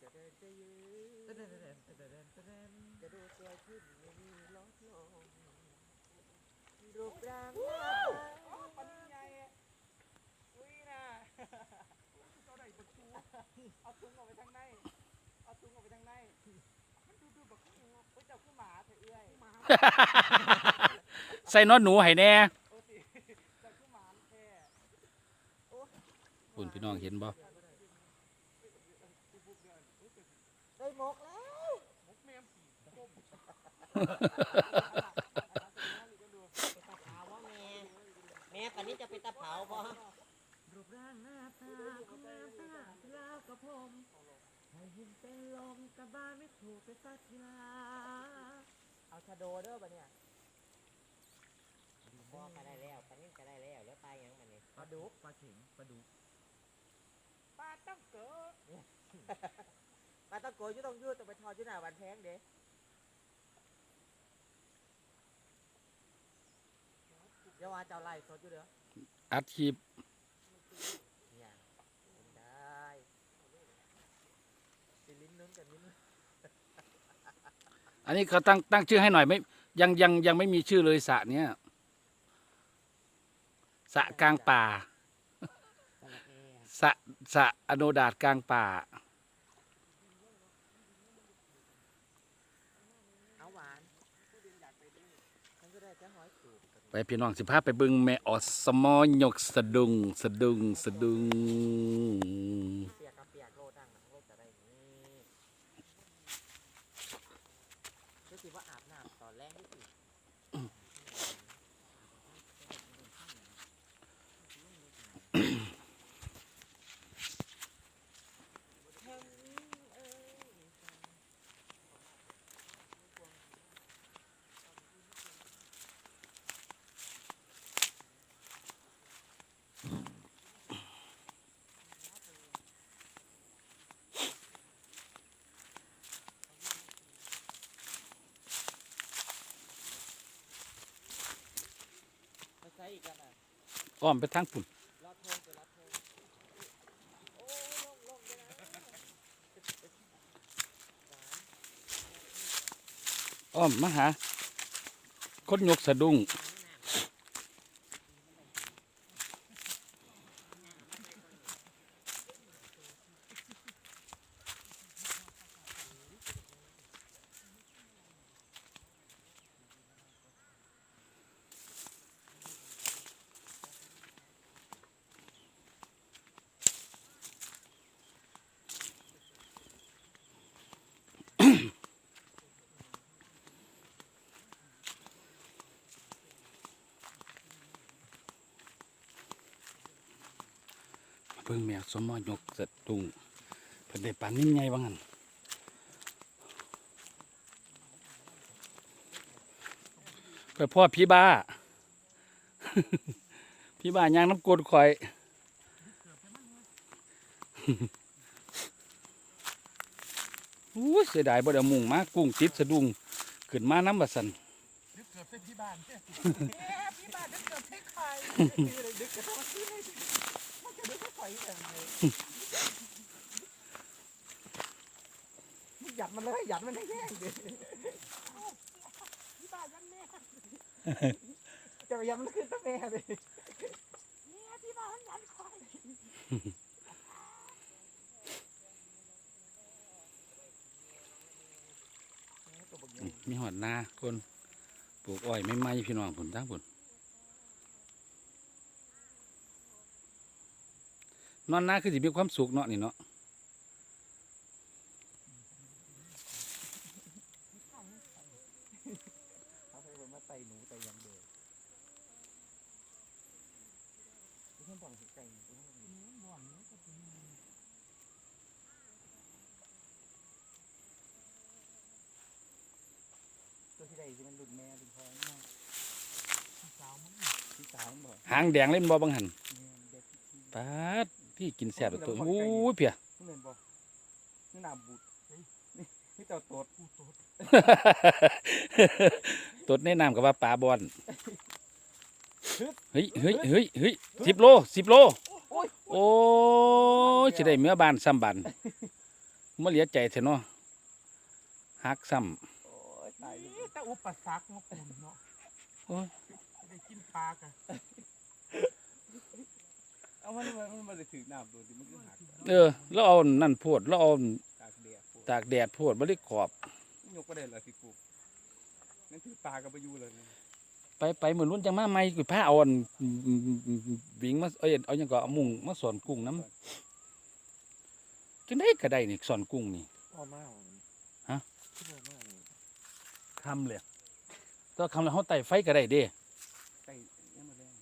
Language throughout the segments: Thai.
จะเดินจะยืนเต้นเต้นเต้นเต้นเต้นเต้นจะดูสวยขึ้นไม่มีลดลงรูปร่างหน้าตาปนิใหญ่อุ้ยนะเจ้าได้บดชูเอาถุงออกไปทางในเอาถุงออกไปทางในมันดูดูแบบโอ้ยเจ้าคือหมาเถอะเอื้อยหมาใส่นอนหนูให้แน่โอ้ติเจ้าคือหมาแท้ คุณพี่น้องเห็นบ่ ได้หมกแล้ว มุกแมมสีก้ม ตะเผาว่า แม่แม่ปันนี้จะเป็นตะเผาบ่รูปร่างหน้าตาของงามตาลาวกับผมให้ยิ้มเป็นลมกับบ้านไม่ถูกไปสักทีลาเอาชะโดเด้อบ่เนี่ยพ่อก็ได้แล้วปันนี้ก็ได้แล้วแล้วตายยังมันนี่ปลาดุกปลาเข็งปลาดุกปลาต้องเกิดปลาตะโกอยู่ต้องยืดต้องไปทอดอยู่หน้าวันแพงเด้ เดี๋ยวว่าเจ้าไล่สดอยู่เด้ออัดคลิปเนี่ยเป็นได้สิลิ้นนู้นกับลิ้นนู้นอันนี้เขาตั้งตั้งชื่อให้หน่อยไม่ยังยังยังไม่มีชื่อเลยสระเนี้ยสระกลางป่าสลัดแอร์สระสระอโนดาตกลางป่าเอาหวานฉันก็ได้จะหอยสูบกัน ไป พี่น้องสิพาไปบึงแม่ออสมอยกสะดุงสะดุงสะดุง เปียกกับเปียกโลดังหนังโลจะได้นี่รู้สึกว่าอาบน้ำตอนแรกที่สุดมาใช้ อีกกันอะอ้อมไปทางปุ่นรอดโทงไปรอดโทงโอ้ลงลงไปนะหวานอ้อมมาหาคนยกสะดุง เพิ่งแมวสมอยกสะดุงเพิ่นได้ปานนิ่มไงบ้างหันเพื่อพ่อพี่บ้า พี่บ้ายางน้ำกรดคอย อู้ยเสียดายบ่ได้เอามุงมากุ้งติดสะดุงขึ้นมาน้ำบัสันดึกเกิดเป็นที่บ้านเนี่ยเอ๊ะที่บ้านดึกเกิดเป็นใครดึกเกิดเป็นที่มันจะดึกเป็น หยัดมันเลยหยัดมันให้แห้งดิบ้านยันแม่จะไปยันมันขึ้นตั้งแม่เลยเนี่ยที่บ้านยันควายมีหอดนาคนปลูกอ้อยไม่ไหมพี่น้องผลทั้งผล นอนนาคือสิมีความสุขเนาะนี่เนาะเขาเคยมาไต่หนูไต่ยังเดือดที่ท่านบอกไก่หนูบ่อนนี้ก็เป็นตัวที่ใดที่มันหลุดแม่ถึงพอนี่พี่สาวมันพี่สาวมันบอกหางแดงเล่นบ่บังหัน เนี่ยเด็กที่ ปาด พี่กินแซ่บตัวโอ้ยเพียนี่เห็นบ่นี่น้ำบูดนี่นี่เจ้าตดกูตดตดในน้ำกับว่าปลาบอนเฮ้ยเฮ้ยเฮ้ยเฮ้ยสิบโลสิบโลโอ้ยโอ้ยจะได้เมื่อบานซ้ำบันมาเหลียใจเถอะเนาะฮักซ้โอ้ยตายเลยนี่แต่อุปสรรคเนาะคุณเนาะโอ้ยจะได้กินปลากัน เอามันมันมันจะถือน้ำโดนดิมันก็หักำเออ แล้วเอานั่นโพดแล้วเอาตากแดดปวดตากแดดโพดบ่ได้กรอบ ยกประเด็นละสิปลูกนั่นถือปลากับไปอยู่เลยไปไปเหมือนรุ่นจังมาใหม่กูผ้าเอาอันวิ่งมาเอ้ยเอาหยังก็เอามุงมาสอนกุ้งน้ำจังได้ก็ได้นี่สอนกุ้งนี่ พ่อมากฮะ พ่อมากคำเลยก็คำแล้วเขาไต่ไฟก็ได้เด้ใส่ยังมาแรง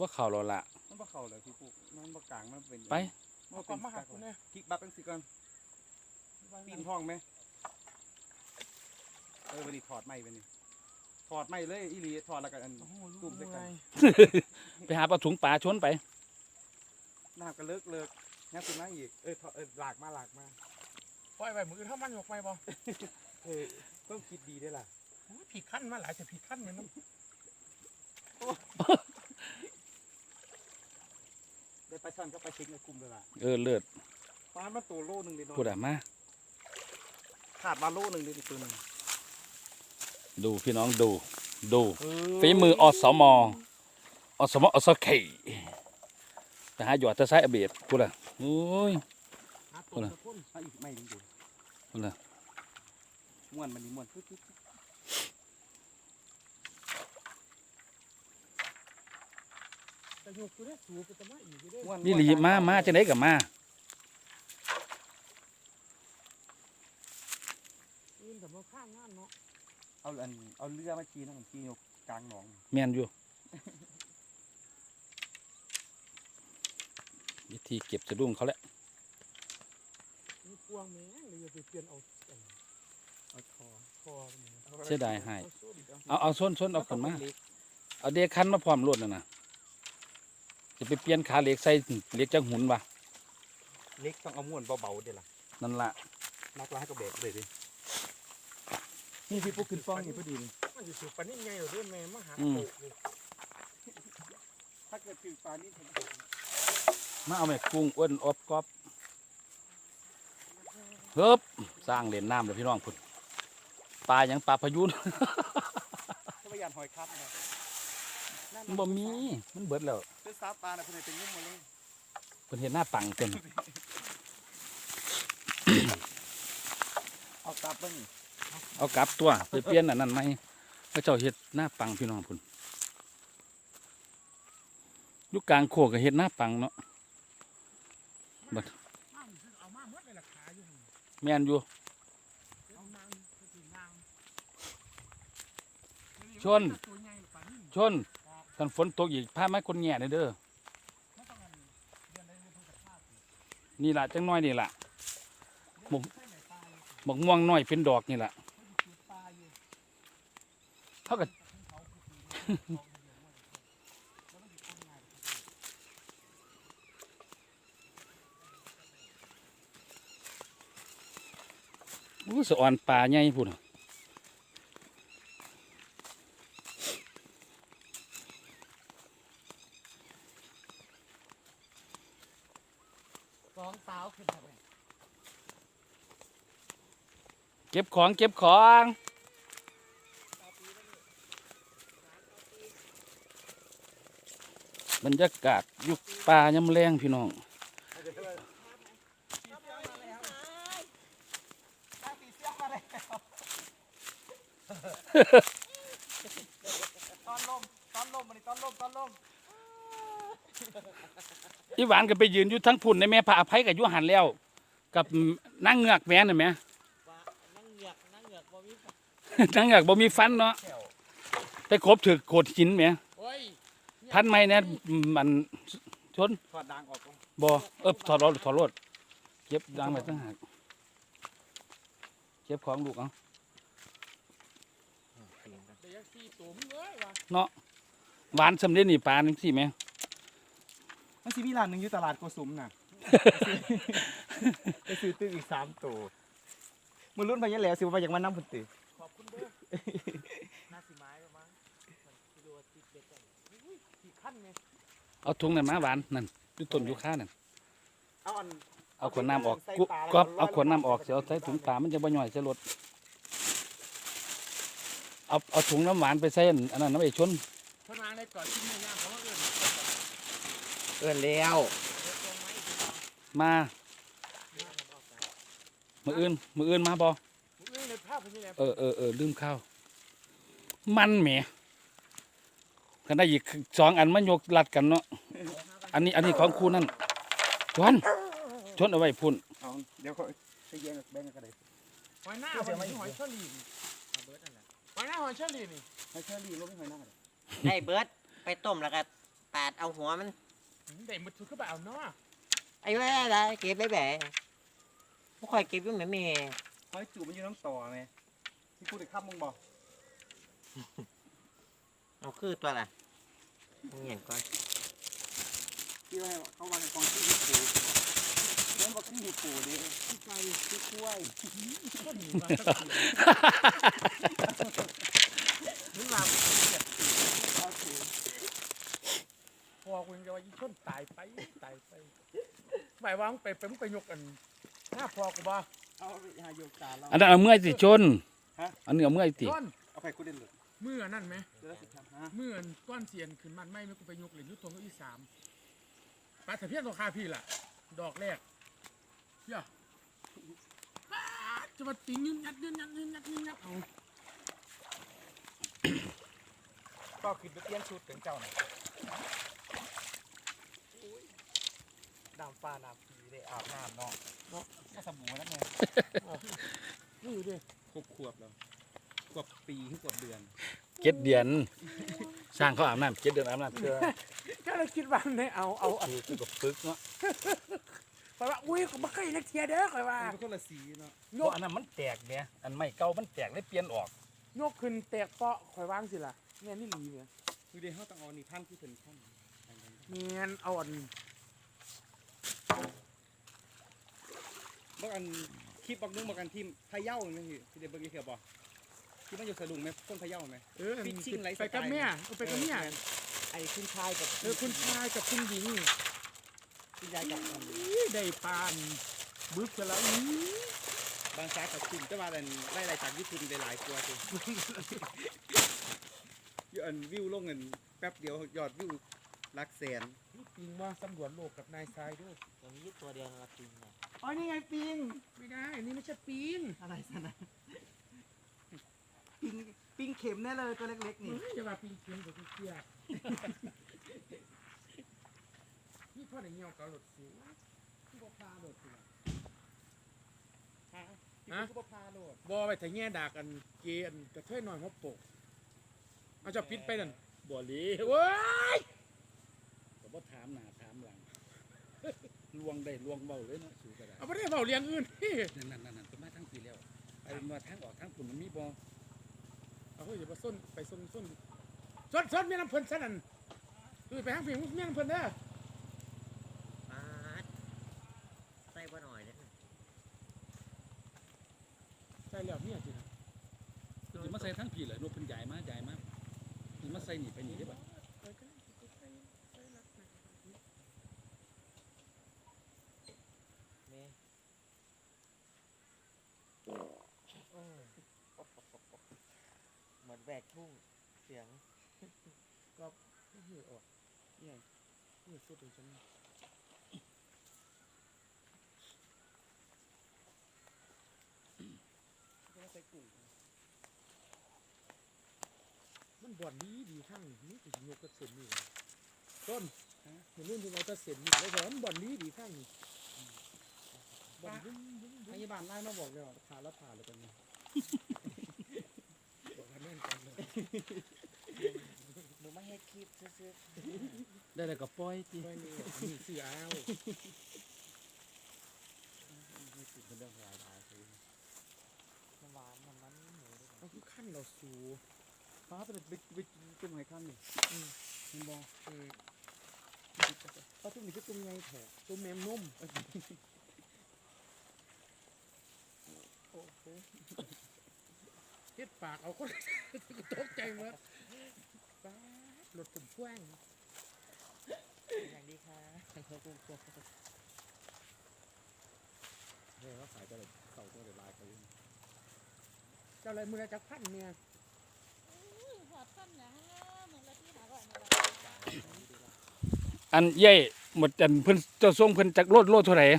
ว่าข่าวเราละมันบ่เข้าเลยสิปลูกมันบ่กลางมันเป็นไปมันก่เป็อนนมาหาคุณเนี่ยคลิกบักกันสิก่อนปีนท้องไหมเออวันนี้ถอดไม้ไปนี่ถอดไม้เลยอีหลีถอดแล้วกันอันโอ้โหกลุ่มด้วยกันไปหาปลาถุงปลาชนไปน้ำก็เลิกเลิกงั้นสิมาอีกเออถอดเออหลากมาหลากมาปล่อยไปมือถ้ามันหยกไปบ่เออต้องคิดดีด้วยล่ะโอ้ยผิดขั้นมาหลายแต่ผิดขั้นเหมือนน้ ได้ปลาช่อนก็ปลาชิงในกลุ่มเลยล่ะเออเลิศปลามาตัวโลนึงเลยเนาะพูดอะมา ขาดมาโลนึงเลยนี่ตัวหนึงดูพี่น้องดู ดูฝีมืออสมอสมอสเคไปหาหยอดตะไซอเบียดพูดอะโอ้ยำหาตัวตะพุ่นมาอีกไม่นึงอยู่พูดอะ ม้วนมันนี่ม้วนปึ๊บปึ๊บปึ๊บ แต่ห ยกกูได้สูบไปแต่มาอีกอยู่ได้ม้วนนี่หลีมามาจังไดกับมาอื่นแต่มาข้างงานเนาะเอาอันเอาเรือมาขี่นะผมขี่อยู่กลางหนองแม่นอยู่ วิธีเก็บสะดุ้งเขาแหละมีกวางแม่งเลยอย่าไปเปลี่ยนเอาอันเอาคอคอมันนี่เสียดายให้เอาส้นเอาเอาส้นส้นเอาขึ้นมา เอาเด็กคันมาพร้อมรถน่ะนะ จะไปเปลี่ยนขาเหล็กใส่เหล็กจังหุนวะเล็กต้องเอาม้วนเบาๆเดี๋ยวล่ะนั่นละนักร้ายก็เบรกเลยดินี่พี่ปุ๊กขึ้นฟ้องนี่พอดีนี่มันอยู่สูบปานนี่ไงเหรอเด้แม่มาหาโตกนี่ถ้าเกิดถึงปลานี่ผมมาเอาแม่กุ้งอ้วนอบกอบเฮิบสร้างเหรียญน้ำเลยพี่น้องพุ่นปลาหยังปลาพายุน ถ้าพยานหอยคับนะ มันบ่มี มันเบิดแล้วเป็นซาปลานะเพื่อนเป็นงุ้มมาเลยเพิ่นเห็นหน้าปังเต็มเอากลับเบ้างเอากลับตัวไปเปลี่ยนอันนั้นไหมพระเจ้าเฮ็ดหน้าปังพี่น้องพุ่นอยู่กลางโคกก็เฮ็ดหน้าปังเนาะมาอยู่เอามาหมดเลยราคาอยู่นี่แม่นอยู่เอานางไปกินนางชนตัวใหญ่ปานนี้ชน คันฝนตกอีกพาไม้คนแง่เด้อไม่ต้องอันเดือนใดเดือนพฤษภาคมนี่ล่ะจังน้อยนี่ล่ะเดือนใช่ไหนปลาเลยบักม่วงน้อยเป็นดอกนี่ล่ะเก็บปลาอยู่เท่ากับเขาคือปีนี้เขาเดียวว่าแล้วมันจะทำงานอู้สะออนปลาใหญ่พุ่นน่ะ สองสาวขึ้นทำไม เก็บของเก็บของบรรยากาศอยุคป่ายำแรงพี่น้องตอนลมตอนลมมันนี่ตอนลมตอนลมอีหวานก็ไปยืนอยู่ทั้งพุ่นในแม่พระอภัยกับยุหันแล้ว กับนางเงือกแม่น่ะแหม่ ว่านั่งเหงือกนั่งเหงือกบ่มี นางเงือกบ่มีฟันเนาะแถวไปครบถือโขดหินแหม่โอ้ยพันไม้เนี่ยมันชนถอดดังออกก่อนบ่เอิบถอดรถถอดรถเก็บดังไปตั้งหากเก็บของลูกเอาเดี๋ยวสี่ตัวมึงเลยว่ะเนาะหวานสำเร็จนี่ปลาจังซี่แหม่มันสิมีร้านหนึงอยู่ตลาดโกสุมน่ะไปซื้อตื้ออีกสามตัวมือรุ่นไปยังแล้วสิว่าอยากมานั่งพุ่นตื้อขอบคุณเด้อ น่าสิไม้ประมาณกิโลติดเบ็ดกันอุ้ยขี่ขั้นไงเอาถุงนั่นมาหวานนั่นอยู่ต้นยูคานั่นเอาอันเอาขวดน้ำออกใส่กุปลาแล้วก็ก็ร้อยเอาขวดน้ำออกปลาเสียเอาใส่ถุงปลามันจะบ่ย่อยใส่รถเอาเอาถุงน้ำหวานไปใส่อันอันนั้นน้ำเอกชนเพราะนางในก่อนที่แม่ย่างเขาว่าเอื่นเอื้อนแล้วมามืออื่นมืออื่นมาบ่เรื่อ งในภาพเป็นยังไงเออเออเออลืมข้าว มันแหมกันได้อีกสองอันมันยกลัดกันเนาะ อันนี้อันนี้ของครูนั่นชวนชวนเอาไว้พุ่น เอาเดี๋ยวเขาไปแย่งกับแบ่งกันก็ได้หอยหน้าหอยหอยเชอรี่นี่หอยหน้าหอยเชอรี่นี่ให้เชอรี่ลงให้หอยหน้าเลยได้เบิร์ดไปต้มแล้วก็ปาดเอาหัวมันเด็กมันถือขึ้นไปเอาเนาะไอ้แว่ละเก็บได้แบะบ่ค่อยเก็บอยู่แม่แม่ หอยจูบมันอยู่น้ำต่อไหมที่พูดถึงข้ามมึงบอกเอาคือตัวละมึงเห็นก่อนที่ว่าเขาวางในกองที่หิปูเรื่องบอกที่หิปูดิที่ไก่ที่กล้วยก็หนีมาสักทีมึงมาเอาถือพอกูยังจะว่าอีชนตายไปตายไปหมายว่ามึงไปไปมึงไปยกกันหน้าพอกูบ่ เอาไปหาโยกตาเรา อันนั้นเอาเมื่อยสิชนฮะ อันนี้เอาเมื่อยติต้นเอาไปกูเด่นเลยมือนั่นไหมเดี๋ยวเราสิครับฮะมือก้อนเสียนขึ้นมันไม่ไม่กูไปยกเหรียญยุทธงก็อีสามปลาตะเพียนตัวคาพี่ล่ะ ดอกแรกเดี๋ย่าป๊าดจะมาติงยืนยัดยืนยัดยืนยัดยืนยัดเอาก็คิดไปเปลี่ยนชุดถึงเจ้าหน่อยดำฟ้าดำผี ได้อาบน้ำเนาะเนาะก็สบู่แล้วไงนี่อยู่ดิครบขวบแล้วขวบปีขึ้นขวบเดือนเจ็ดเดือน สร้างเขาอาบน้ำเจ็ดเดือนอาบน้ำเชื่อก็เลยคิดว่าในเอาเอาอันคือคือกับปึกเนาะไปว่าอุ้ยก็ไม่เคยนักเทียเด้อคอยว่ามันคนละสีเนาะยเพราะกอันนั้นมันแตกเนี่ยอันไม่เก่ามันแตกเลยเปลี่ยนออกยกขึ้นแตกเปาะคอยวางสิล่ะเนี่ยนี่หลีเนี่ยดูดิเขาต้องเอานี่พันที่ถึงขั้นเนียนเอาอัน บางอันคลิปบางนึงบางอันทีมพะเยาไหมพี่ที่เดี๋ยวเบิ่งอีกเถอะบ่ที่มันอยู่สะดุงไหมต้นพะเยาไหม เอออันฟิชชิ่งไลฟ์สไปไตล์กับแม่เอาไปกับแม่ไอ้คุณชายกับเออคุณชายกับคุณหญิงคุณยายกับอันอี้ได้ปานบึกจะแล้วอี้บางสายกับคุณจะมาแต่ไล่ไล่จากญี่ปุ่นได้หลายตัวสิอยู่อันวิวลงเงินแป๊บเดียวยอดวิวหลักแสนปิงว่าสำรวจโลกกับนายทรายด้วยตัวนี้ตัวเดียวละจริงนะ อ๋อนี่ไงปิง ไม่ได้อันนี่ไม่ใช่ปิงอะไรสนะปิงปิงเข็มแน่เลยตัวเล็กๆนี่เฮ้ยอย่าว่าปิงเค็มกับปิงเกียนี่พ่อได้เงี้ยวกับรถสิวที่บอกพาโหลดสิฮะ ที่บอกพาโหลดบอไปแต่แง่ดากันเกอันกระเทยหน่อยหัวโปกเอาจะปิดไปนั่นบ่หลีเว้ยก็บ่ถามหน้าถามหลัง ลวงได้ลวงเบาเลยเนาะสูกระดาษเอาไม่ได้เบาเลี้ยงอื่นพี่นั่นนั่นนั่นนั่นเป็นมาทั้งปีแล้วไอ้มาทางออกทางปุ่นมันมีบ่เอาเฮ้ยอย่ามาส้นไปส้นส้นส้นส้นเมียน้ำเพิ่นซะนั่นคือไปทางเพียงเมียน้ำเพิ่นเด้อปาดใส่บ่หน่อยเด้อใช่แล้วเมียจริงสิมาใส่ทั้งปีเลยนกเพิ่นใหญ่มาใหญ่มาสิมาใส่นี่ไปนี่ได้บ่แม่เหมื อนแบกทุ่งเสียงก็เฮ้ยออกเนี่ยเฮ้ยสุดถึงฉันใส่กุ้งมันบ่อนดีดีทั้งนี่กูสิยกกระเซ็นนี่ต้นมันเรื่องที่เราจะเซ็นนี่แล้วมันบ่อนดีดีทั้งนี่บ่อนบุ้งบุ้งบุ้พยาบาลไล่มาบอกเลยว่าพาแล้วพาเลยกันนี่ นกันเลยมึงมาเฮ็ดคลิปซื่อได้แล้วก็ปล่อยติไม่มีมีซื้อเอาเป็นเรื่องหลายหลายคือๆน้ำหวานน้ำมันหมูด้วยเอาคือขั้นเราสูฟ้าไปไปไปกินตุ้มไห้ข้ามนี่มันบอกเออเขาตุ้มนี่คือตุ้มไงแถะตัวแมมนุ่มโอ้โห เฮ็ดปากเอาคนตกใจหมดป๊าดรถผมพ่วงอย่างดีค่ะเฮ้ยเขาขายจะเลยเข่าตัวเลยลายเขาอยู่เจ้าอะไรมือละจักพันเนี่ยหอดพันหยังมึงละที่หาก่อนนี่ล่ะอันเย่หมดอันเพิ่นเจ้าทรงเพิ่นจักโลดโลดเท่าไหร่โล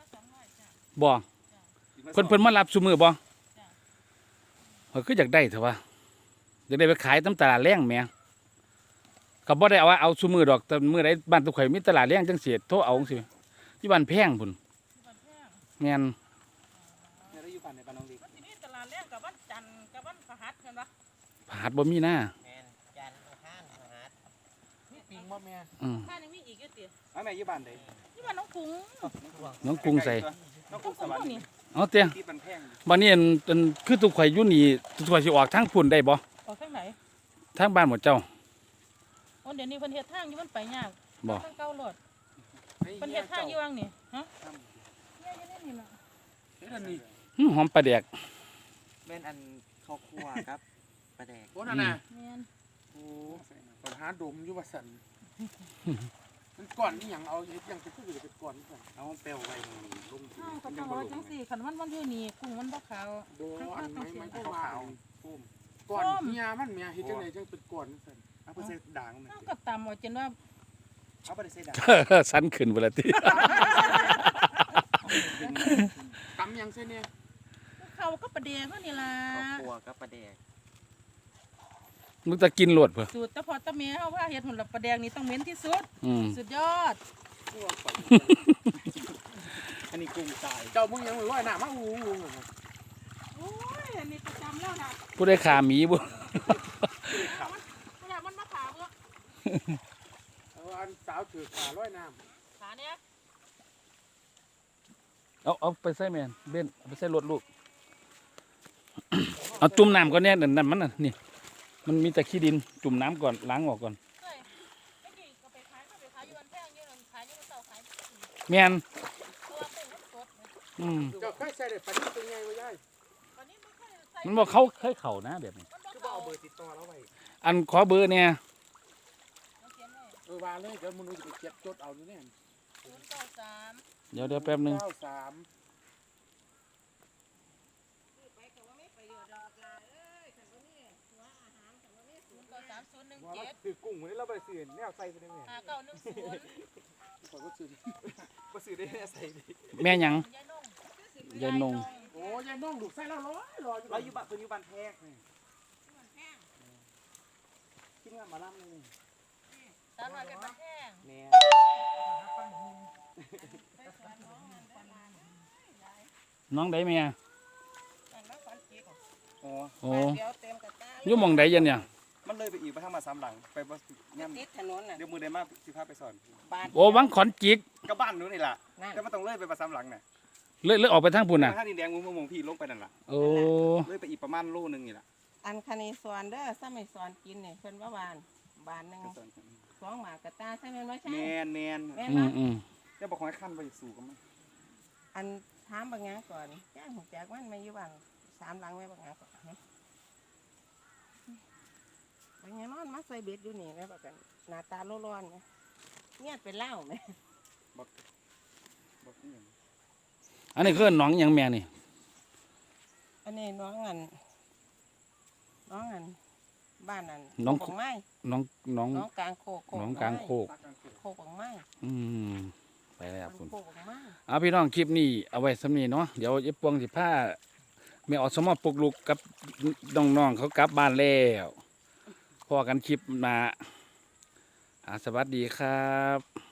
ละสองร้อยจ้ะบ่เพิ่นเพิ่นมารับซุมือบ่จ้ะ เฮ้ยคืออยากได้เถอะวะอยากได้ไปขายตามตลาดแรงแหม่ก็บ่ได้เอาว่าเอาซุมือดอกแต่มื้อใดบ้านตุกข่อยมีตลาดแรงจังสิโทรเอาจังซี่ที่บ้านแพงพุ่นที่บ้านแพงแม่นเนี่ยได้อยู่บ้านในบ้านน้องดิมันสิมีตลาดแรงกับวันจันทร์กับวันพฤหัสเห็นปะผาดบ่มีหน้าแมนจันทร์อังคารพฤหัสมีปิงบ่แม่อืมข้ายังมีอีกอยู่ติอ้าวแม่อยู่บ้านใดที่บ้านน้องกรุ้งน้องกรุงใส่น้องกน้รุองงสกรุ้งวรรพวกค์นี้ เอาเตี้ยที่บ้านแพงบัดนี้อันอันคือตุกข่อยอยู่นี่ตุกข่อยสิออกทางพุ่นได้บ่ออกทางไหนทางบ้านหมดเจ้า โอ้เดี๋ยวนี้เพิ่นเฮ็ดทางอยู่มันไปยากบ่ ทางเก่าโลดเพิ่นเฮ็ดทางอยู่วังนี่ฮะเนี่ยอยู่ในนี่ล่ะเฮ้ยอันนี้หืมหอมปลาแดกแม่นอันข้าวคั่วครับปลาแดกโอ้นั่นน่ะแม่นโอ้ปัญหาดมอยู่ว่าสั่น มันก่อนนี่หยังเอาเฮ็ดหยังจะคือจะเป็นก่อนนี่ก่อนเอาเปลวไว้ลงอ้าวก็ต้องว่าจังซี่คันมันมันอยู่นี่กุ้งมันบ่ขาวบ่อันไม้ไม้ขาขาววๆปุ้มๆก่อนเฮียมันเมียเฮ็ดจังไดจังเป็นก่อนนี่สั่นเอาไปใส่ด่างมันอ้าวก็ตำเอาจนว่าเอาไปใส่ด่างสันขึ้นเวลาติตำหยังเส้นเนี่ยเขาก็ประเดี๋ยวเขานี่ล่ะข้าวคั่วกับปลาแดก มึงจะกินโลดเพิ่นสูตรตะพอตะเมียเฮาว่าเฮ็ดหุ่นละประแดงนี่ต้องเหม็นที่สุด อืม สุดยอด อันนี้กุ้งตาย เจ้ามึงยังร้อยหน้ามาอู้อู้อู้โอ้ยอันนี้ประจำแล้วนะผู้ได้ขาหมีบ่ไม่อยากมันมาขาเบ่เอาอันสาวถือขาร้อยน้ขาเนี่ยเอาเอาไปใส่แม่นเบนเอาไปใส่รถลูก เอาจุ่มน้ำก่อนเนี่ยนั่นนั่นมันน่ะนี่ มันมีแต่ขี้ดินจุ่มน้ำก่อนล้างออกก่อนเฮ้ยเมื่อกี้ก็ไปขายก็ไปขายอยู่วันแพงอยู่นั่นขายอยู่วันเสาร์ขายตัวแม่นเป็นน้ำสดอืมำเจ้าเคยใส่ได้ปานนี้เป็นไงวะยายวันนี้มันค่อยใส่มันบอกเขาเคยเข่านะแบบนี้ มันคือบ่บ่เอาเอาเบเบออร์ร์ติดต่อแล้วไว้อันขอเบอร์เนี่ยมันเขียนไว้เออว่าเลยเดี๋ยวมึงจะไปเก็บจดเอาอยู่เนี่ยศูนย์เก้าสามเดี๋ยวเดี๋ยวแป๊บหนึงเก้าสาม ไปก็ว่าไม่ไปเดือดดอกละเอ้ยขันว่านี่หัวอาหารขันว่านี่ศูนย์เก้าสามศู นย์หนึ่งว่าเราเจ็ดซื้อกุ้งมื้อนี้เราไปซื้อแนวใส่ไปได้แม่ห้าเก้าหนึ่งศูนย์ขอยก็ซื้อบ่ซื้อได้แนวใส่ดิแม่หยัง ยายนงยายนง โอ้ยายน้องดูกใส่แล้วร้อยรออยู่เราอยู่บ้านเพิ่นอยู่บ้านแพงนี่กินงานหมาล่ำเลยสาวน้อยเป็นบ้านแพงแม่น้องได้แม่แต่งแล้วฟันจีกอ๋อโอ้เดี๋ยวเต็มกระตาอยุ่หมองใดยันเนี่ย มันเลยไปอีกไปทางมาสามหลังไปบ่ย่ำติดถนนน่ะเดี๋ยวมือได้มาสิพาไปสอนบ้านโอ้วังขอนจิกก็บ้านนู้นนี่ล่ะนั่นแต่มันต้องเลยไปมาสามหลังน่ะเลือกเลือกออกไปทางพุ่นน่ะถ้าดินแดงมุมมงพี่ลงไปนั่นล่ะโอ้เลยไปอีกประมาณโลนึงนี่ล่ะอันคณีสอนเด้อถ้าไม่สอนกินเนี่ยเพิ่นว่าบานบานหนึ่งไปสอนสองหมากกระตาใช่ไหมว่าใช่แมนแมนแม่นอืบ่มอืมจะบอกของให้ขั้นไปสู่กันมั้ยอันถามบางอย่างก่อนแจ้งหูแจกมันมาอยู่บ้านสามหลังไว้บางอย่างก่อนฮะบาง อย่างนอนมาใส่เบ็ดอยู่นี่แม่บอกกันหน้าตาโลร้อนไหมเงียบเป็นเหล้าไหมบอกนี่หยังอันนี้คือน้องหยังแม่นี่อันนี้น้องอันน้องอันบ้านอันน้องโคกบักไม้น้องน้อง น้องกลางโคกโคน้องกลางโคกตักกลางคืนโคกบักไม้อืมไปแล้วคุณ โคกบักไม้เอาพี่น้องคลิปนี้เอาไว้สำนี้เนาะเดี๋ยวเย็บปวงสิผ้าแม่ออสมอปลุกลุกกับน้องๆเขากลับบ้านแล้ว พอกันคลิปหนาอาสวัสดีครับ